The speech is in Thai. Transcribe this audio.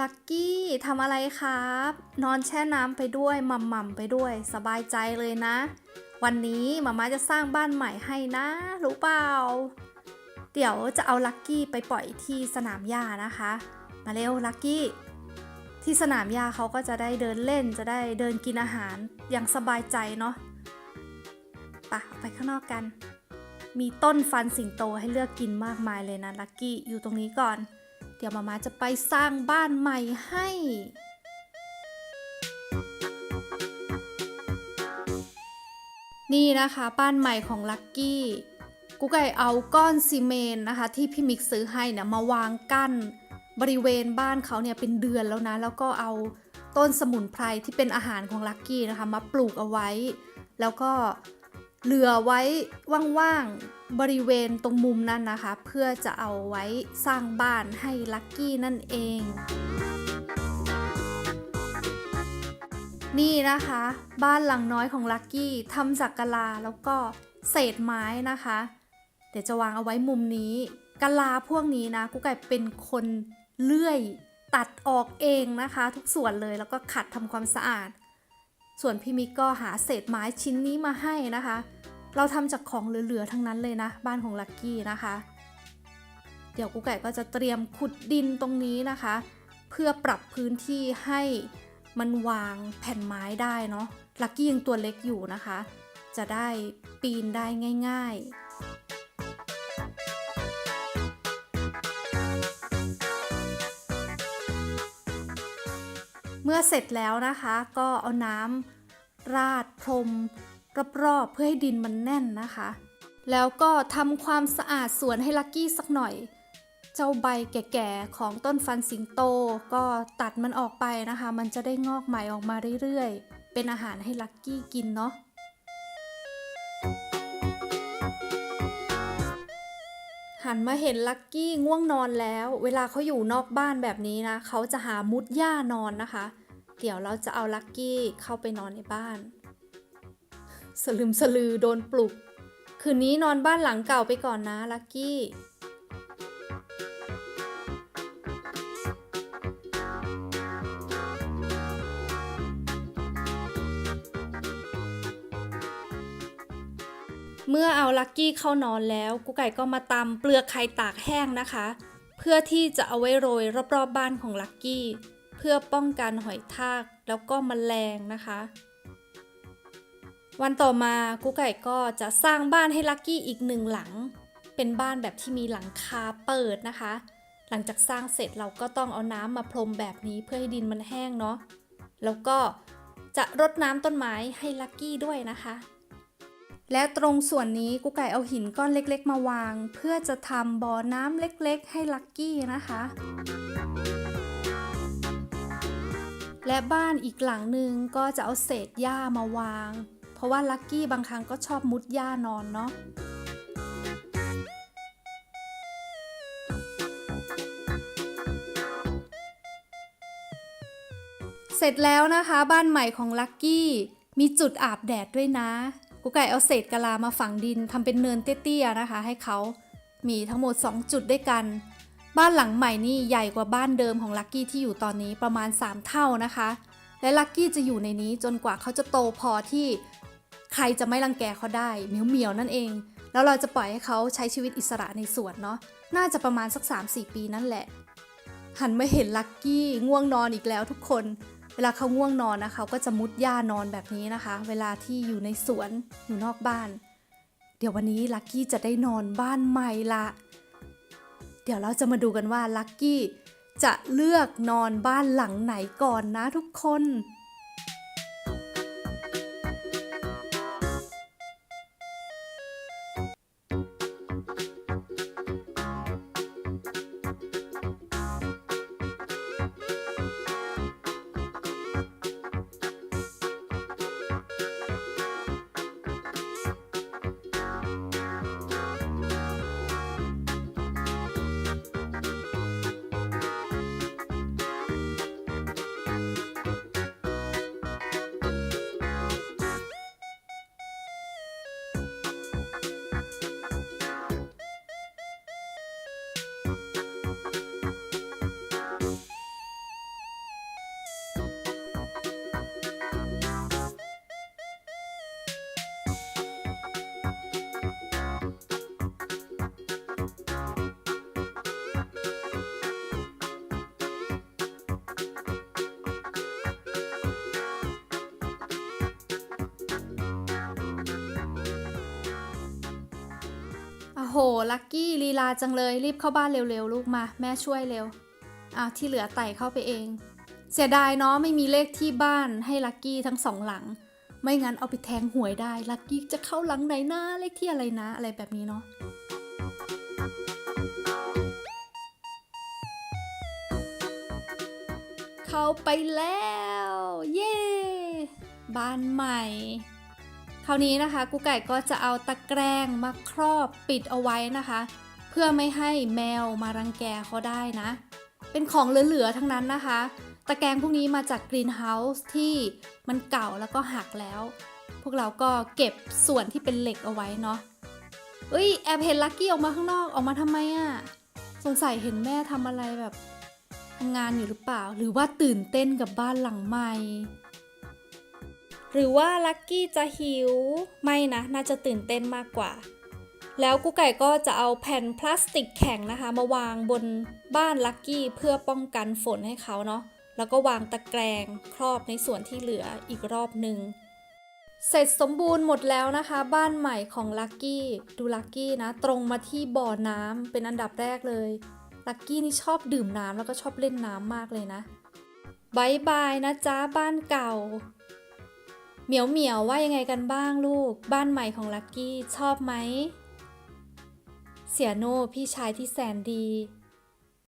ลักกี้ทำอะไรครับ นอนแช่น้ำไปด้วยหม่ำๆไปด้วย สบายใจเลยนะ วันนี้มาม่าจะสร้างบ้านใหม่ให้นะ รู้เปล่า เดี๋ยวจะเอาลักกี้ไปปล่อยที่สนามหญ้านะคะ มาเร็วลักกี้ ที่สนามหญ้าเขาก็จะได้เดินเล่นจะได้เดินกินอาหารอย่างสบายใจเนาะปะออกไปข้างนอกกัน มีต้นฟันสิงโตให้เลือกกินมากมายเลยนะลักกี้อยู่ตรงนี้ก่อน ดี๋ยวมามาจะไปสร้างบ้านใหม่ให้นี่นะคะบ้านใหม่ของลักกี้ กูไก่เอาก้อนซีเมนต์นะคะ ที่พี่มิกซื้อให้เนี่ยมาวางกั้นบริเวณบ้านเขาเนี่ยเป็นเดือนแล้วนะ แล้วก็เอาต้นสมุนไพรที่เป็นอาหารของลักกี้นะคะ มาปลูกเอาไว้ แล้วก็เหลือไว้ว่างๆ บริเวณตรงมุมนั้นนะคะ เพื่อจะเอาไว้สร้างบ้านให้ลักกี้นั่นเอง นี่นะคะ บ้านหลังน้อยของลักกี้ทำจากกะลาแล้วก็เศษไม้นะคะ เดี๋ยวจะวางเอาไว้มุมนี้กะลาพวกนี้นะกุ๊กไก่เป็นคนเลื่อยตัดออกเองนะคะ ทุกส่วนเลยแล้วก็ขัดทำความสะอาด ส่วนพี่มิกก็หาเศษไม้ชิ้นนี้มาให้นะคะ เราทำจากของเหลือๆทั้งนั้นเลยนะ บ้านของลักกี้นะคะ เดี๋ยวกุ๊กไก่ก็จะเตรียมขุดดินตรงนี้นะคะ เพื่อปรับพื้นที่ให้มันวางแผ่นไม้ได้เนาะลักกี้ยังตัวเล็กอยู่นะคะ จะได้ปีนได้ง่าย ๆเมื่อเสร็จแล้วนะคะ ก็เอาน้ำราดพรม รอบๆเพื่อให้ดินมันแน่นนะคะ แล้วก็ทำความสะอาดสวนให้ลักกี้สักหน่อย เจ้าใบแก่ๆของต้นฟันสิงโต ก็ตัดมันออกไปนะคะ มันจะได้งอกใหม่ออกมาเรื่อยๆ เป็นอาหารให้ลักกี้กินเนาะหันมาเห็นลักกี้ง่วงนอนแล้ว เวลาเขาอยู่นอกบ้านแบบนี้นะ เขาจะหามุดหญ้านอนนะคะ เดี๋ยวเราจะเอาลักกี้เข้าไปนอนในบ้าน สลืมสลือโดนปลุก คืนนี้นอนบ้านหลังเก่าไปก่อนนะลักกี้เมื่อเอาลักกี้เข้านอนแล้วกุ๊กไก่ก็มาตำเปลือกไข่ตากแห้งนะคะ เพื่อที่จะเอาไว้โรยรอบๆบบ้านของลักกี้ เพื่อป้องกันหอยทากแล้วก็มแมลงนะคะ วันต่อมากุ๊กไก่ก็จะสร้างบ้านให้ลักกี้อีกหนึ่งหลัง เป็นบ้านแบบที่มีหลังคาเปิดนะคะ หลังจากสร้างเสร็จเราก็ต้องเอาน้ำมาพรมแบบนี้เพื่อให้ดินมันแห้งเนาะแล้วก็จะรดน้ำต้นไม้ให้ลักกี้ด้วยนะคะ และตรงส่วนนี้กุ๊กไก่เอาหินก้อนเล็กๆ มาวาง เพื่อจะทำบ่อน้ำเล็กๆ ให้ลักกี้นะคะและบ้านอีกหลังหนึ่งก็จะเอาเศษหญ้ามาวาง ราะว่าลักกี้บางครั้งก็ชอบมุดหญ้านอนเนาะเสร็จแล้วนะคะบ้านใหม่ของลักกี้มีจุดอาบแดดด้วยนะกุ๊กไก่เอาเศษกะลามาฝังดินทำเป็นเนินเตี้ยๆนะคะ ให้เขามีทั้งหมด 2 จุดด้วยกัน บ้านหลังใหม่นี่ใหญ่กว่าบ้านเดิมของลักกี้ที่อยู่ตอนนี้ประมาณ 3 เท่านะคะ และลักกี้จะอยู่ในนี้จนกว่าเขาจะโตพอที่ ใครจะไม่รังแกเขาได้เหมียวๆนั่นเอง แล้วเราจะปล่อยให้เขาใช้ชีวิตอิสระในสวนเนาะน่าจะประมาณสัก 3-4 ปีนั่นแหละ หันมาเห็นลักกี้ง่วงนอนอีกแล้วทุกคน เวลาเขาง่วงนอนนะเขาก็จะมุดหญ้านอนแบบนี้นะคะ เวลาที่อยู่ในสวนอยู่นอกบ้าน เดี๋ยววันนี้ลักกี้จะได้นอนบ้านใหม่ละเดี๋ยวเราจะมาดูกันว่าลักกี้จะเลือกนอนบ้านหลังไหนก่อนนะทุกคน โห ลักกี้ลีลาจังเลย รีบเข้าบ้านเร็วๆ ลูกมา แม่ช่วยเร็วอ้าวที่เหลือไต่เข้าไปเอง เสียดายเนาะไม่มีเลขที่บ้านให้ลักกี้ทั้งสองหลัง ไม่งั้นเอาไปแทงหวยได้ ลักกี้จะเข้าหลังไหนนะเลขที่อะไรนะ อะไรแบบนี้เนาะเข้าไปแล้ว เย้ บ้านใหม่ คราวนี้นะคะกูไก่ก็จะเอาตะแกรงมาครอบปิดเอาไว้นะคะ เพื่อไม่ให้แมวมารังแกเขาได้นะ เป็นของเหลือๆทั้งนั้นนะคะ ตะแกรงพวกนี้มาจากกรีนเฮาส์ที่มันเก่าแล้วก็หักแล้ว พวกเราก็เก็บส่วนที่เป็นเหล็กเอาไว้เนาะเอ้ยแอบเห็นลักกี้ออกมาข้างนอกออกมาทำไมอะสงสัยเห็นแม่ทำอะไรแบบทำงานอยู่หรือเปล่า หรือว่าตื่นเต้นกับบ้านหลังใหม่ หรือว่าลักกี้จะหิว ไม่นะ น่าจะตื่นเต้นมากกว่า แล้วกุ๊กไก่ก็จะเอาแผ่นพลาสติกแข็งนะคะ มาวางบนบ้านลักกี้เพื่อป้องกันฝนให้เขาเนาะแล้วก็วางตะแกรงครอบในส่วนที่เหลืออีกรอบหนึ่งเสร็จสมบูรณ์หมดแล้วนะคะ บ้านใหม่ของลักกี้ดูลักกี้นะ ตรงมาที่บ่อน้ำเป็นอันดับแรกเลยลักกี้นี่ชอบดื่มน้ำแล้วก็ชอบเล่นน้ำมากเลยนะบายบายนะจ๊ะบ้านเก่า เหมียวเหมียวว่ายังไงกันบ้างลูก บ้านใหม่ของลักกี้ชอบไหม เสียโน่พี่ชายที่แสนดี